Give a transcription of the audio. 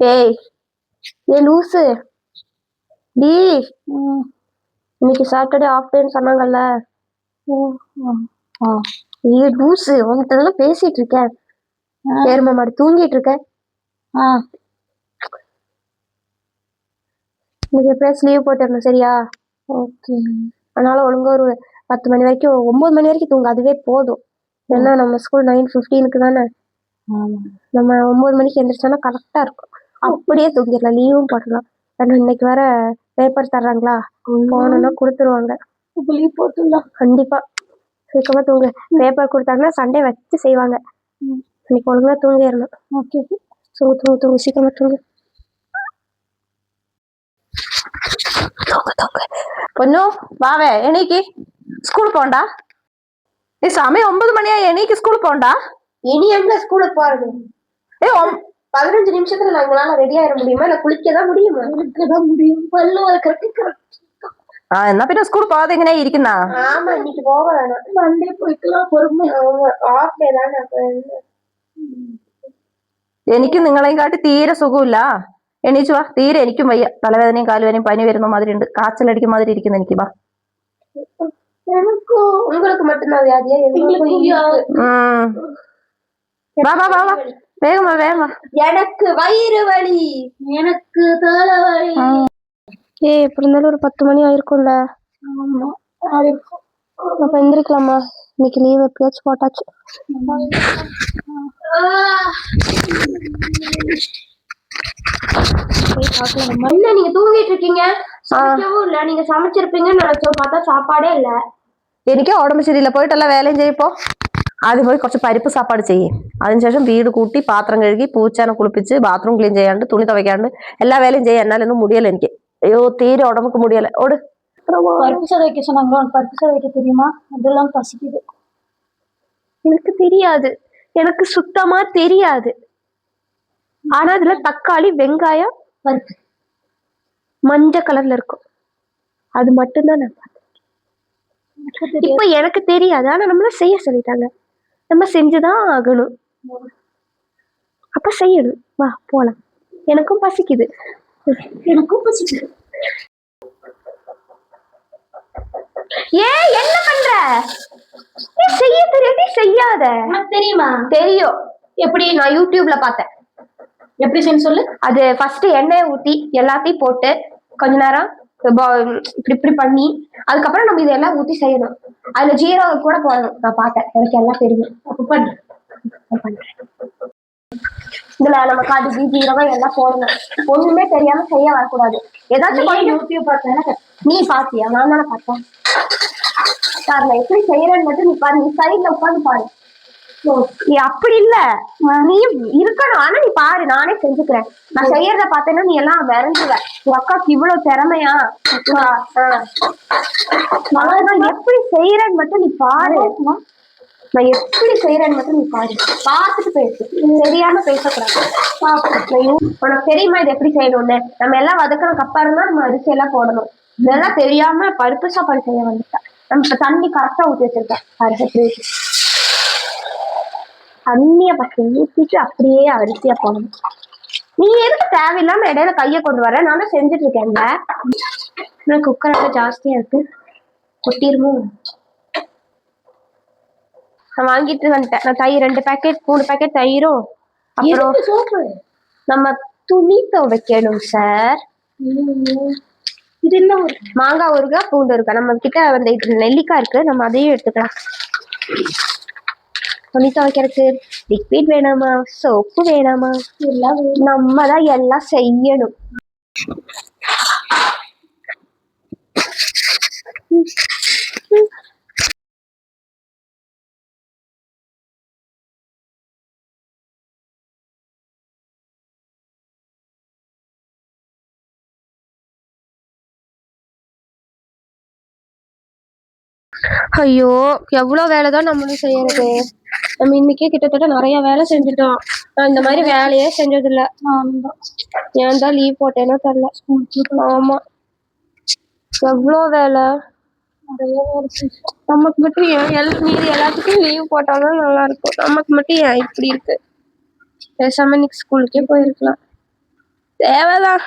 ஏய் ஏ லூசு. டி இன்னைக்கு சாட்டர்டே ஆஃப் டேன்னு சொன்னாங்கல்ல ஏ லூசு உன்கிட்ட எல்லாம் பேசிட்டு இருக்கேன். ஏறுமா மாடு தூங்கிட்டு இருக்கேன் இன்னைக்கு எப்படியாச்சும் லீவ் போட்டுடணும் சரியா? ஓகே. அதனால ஒழுங்கா ஒரு பத்து மணி வரைக்கும் ஒன்பது மணி வரைக்கும் தூங்க அதுவே போதும். ஏன்னா நம்ம ஸ்கூல் நைன் ஃபிஃப்டீனுக்கு தானே. நம்ம ஒம்பது மணிக்கு எந்திரிச்சோன்னா கரெக்டாக இருக்கும். அப்படியே தூங்கிடலாம். லீவும் போடலாம் ஏன்னா இன்னைக்கு வேற பேப்பர் தர்றாங்களா? போனோம்னா கொடுத்துருவாங்க. லீவ் போட்டுலாம் கண்டிப்பா. சீக்கிரமா தூங்கு. பேப்பர் கொடுத்தாங்கன்னா சண்டே வச்சு செய்வாங்க. இன்னைக்கு ஒழுங்கா தூங்கிடணும். ஓகே. தூங்கு தூங்கு தூங்கு. சீக்கிரமா தூங்க. பொண்ணு வாவே என்னைக்கு? ஸ்கூல் போண்டா? நீ சாமி ஒன்பது மணியா? என்னைக்கு ஸ்கூல் போண்டா? இனி எங்க ஸ்கூலுக்கு போறது ஏ பதினஞ்சு நிமிஷத்துல நாங்களால ரெடி ஆயிட முடியுமா இல்ல குளிக்கதான் முடியுமா குளிக்கதான் முடியும் பல்லு வளர்க்கறதுக்கு ആ എന്നാ പിന്നെ സ്കൂൾ പോകാതെ എങ്ങനെയാ ഇരിക്കുന്ന ஆமா இன்னைக்கு போக வேணாம் மண்டே போய்க்கலாம் பொறுமை ஆஃப் டே தானே அப்ப என்ன? എനിക്ക് നിങ്ങളെയും കാട്ടി തീരെ സുഖമില്ല എണീച്ചു വാ തീരെ എനിക്കും വയ്യ തലവേദനയും കാലുവേദനയും പനി വരുന്ന മാതിരി ഉണ്ട് കാച്ചലടിക്കുന്ന മാതിരി ഇരിക്കുന്നു എനിക്ക് വാ எனக்கும் உங்களுக்கு மட்டும்தான் வியாதியா எங்களுக்கும் இருக்கு. ഉം வா வா வா வேகமா வேகமா. எனக்கு வயிறு வலி. எனக்கு தலைவலி ஏய் எப்படி இருந்தாலும் ஒரு பத்து மணி ஆயிருக்கும்ல. அப்ப எந்திரிக்கலாமா? இன்னைக்கு லீவ் எப்பயாச்சும் போட்டாச்சு. என்ன நீங்க தூங்கிட்டு இருக்கீங்க? சமைக்கவும் இல்ல. நீங்க சமைச்சிருப்பீங்கன்னு நினைச்சோம் பார்த்தா சாப்பாடே இல்ல. எனக்கே உடம்பு சரியில்லை. போயிட்டு எல்லாம் வேலையும் செய்யப்போ அது போய் கொஞ்சம் பருப்பு சாப்பாடு செய்யும் അതിനുശേഷം വീട് കൂട്ടി പാത്രം കഴുകി പൂച്ചാനെ കുളിപ്പിച്ച് ബാത്റൂം ക്ലീൻ ചെയ്യാണ്ട് തുണി തുവയ്ക്കാണ്ട് എല്ലാ വേലയും ചെയ്യാൻ എന്നാലൊന്നും മുടിയല്ല എനിക്ക് അയ്യോ തീരെ ഉടമ്പക്ക് മുടിയല്ല ഓട് பருப்பு சாதம் வைக்க சொன்னாங்க உனக்கு பருப்பு சாதம் வைக்க தெரியுமா அதெல்லாம் பசிக்குது எனக்கு தெரியாது எனக்கு சுத்தமா தெரியாது ஆனா அதுல தக்காளி வெங்காயம் பருப்பு மஞ்சள் கலர்ல இருக்கும் அது மட்டும்தான் நான் பார்த்தேன் இப்ப எனக்கு தெரியாது ஆனா நம்மள செய்ய சொல்லிட்டாங்க நம்ம செஞ்சுதான் ஆகணும் அப்ப செய்யணும் வா போலாம். எனக்கும் பசிக்குது. எனக்கும் பசிக்குது. ஏ என்ன பண்ற? நீ செய்ய தெரியாட்டி செய்யாத. தெரியுமா? தெரியும். எப்படி? நான் யூடியூப்ல பார்த்தேன். எப்படி செய்யணும் சொல்லு. அது ஃபர்ஸ்ட் எண்ணெயை ஊத்தி எல்லாத்தையும் போட்டு கொஞ்ச நேரம் இப்படி இப்படி பண்ணி அதுக்கப்புறம் நம்ம இதெல்லாம் ஊத்தி செய்யணும். அதுல ஜீரகம் கூட போடணும். நான் பார்த்தேன். எனக்கு எல்லாம் தெரியும். அப்ப பண்ணு. இதுல நம்ம கடுகு ஜீரகம் எல்லாம் போடணும். ஒண்ணுமே தெரியாம செய்ய வரக்கூடாது. ஏதாச்சும் யூடியூப் பார்த்தேன்னா நீ பாத்தியா? நான் தானே பார்த்தேன். பாரு நான் எப்படி செய்யறேன்னு நீ பாரு. நீ சைட்ல உட்காந்து பாரு. அப்படி இல்ல. நீ இருக்கணும். ஆனா நீ பாரு நானே செஞ்சுக்கிறேன். நான் செய்யறத பார்த்தேன்னா நீ எல்லாம் விரைஞ்சுவ உங்க அக்காக்கு இவ்வளவு திறமையா? எப்படி செய்யறேன்னு மட்டும் நீ பாரு. நான் எப்படி செய்யறேன்னு மட்டும் நீ பாரு. பார்த்துட்டு பேசு. தெரியாம பேசக்கூடாது. உனக்கு தெரியுமா இது எப்படி செய்யணும்னு? நம்ம எல்லாம் வதக்கணும் அப்புறம் தான் நம்ம அரிசி எல்லாம் போடணும். இதெல்லாம் தெரியாம பருப்பு சாப்பாடு செய்ய வந்துட்டேன் நம்ம இப்ப தண்ணி கரெக்டா ஊத்தி வச்சிருக்கேன் அரிசி தண்ணிய பத்தி ஊத்திட்டு அப்படியே அரிசியா போடணும். நீ எதுக்கு தேவையில்லாம இடையில கைய கொண்டு வர? நானும் செஞ்சுட்டு இருக்கேன்ல. எனக்கு குக்கர் அளவு ஜாஸ்தியா இருக்கு. கொட்டிருமோ நான் வாங்கிட்டு வந்துட்டேன். நான் தயிர் ரெண்டு பேக்கெட் மூணு பேக்கெட் தயிரும் அப்புறம் நம்ம துணி துவைக்கணும் சார் இது என்ன ஒரு மாங்காய் ஊறுகாய் பூண்டு இருக்கா நம்ம கிட்ட அந்த இது நெல்லிக்காய் இருக்கு. நம்ம அதையும் எடுத்துக்கலாம். துணி துவைக்கிறதுக்கு லிக்விட் வேணாமா? சோப்பு வேணாமா? எல்லாம். நம்ம தான் எல்லாம் செய்யணும். ஐயோ எவ்வளோ வேலை தான் நம்மளும் செய்யறது? நம்ம இன்னைக்கே கிட்டத்தட்ட நிறைய வேலை செஞ்சுட்டோம். நான் இந்த மாதிரி வேலையே செஞ்சதில்ல. நானும் தான். ஏன் தான் லீவ் போட்டேனோ தெரியல. ஆமா. எவ்வளோ வேலை? வேலை நமக்கு மட்டும் ஏன் எல் மீதி எல்லாத்துக்கும் லீவ் போட்டாலும் நல்லா இருக்கும் நமக்கு மட்டும் ஏன் இப்படி இருக்கு? பேசாம இன்னைக்கு ஸ்கூலுக்கே போயிருக்கலாம். தேவைதான்.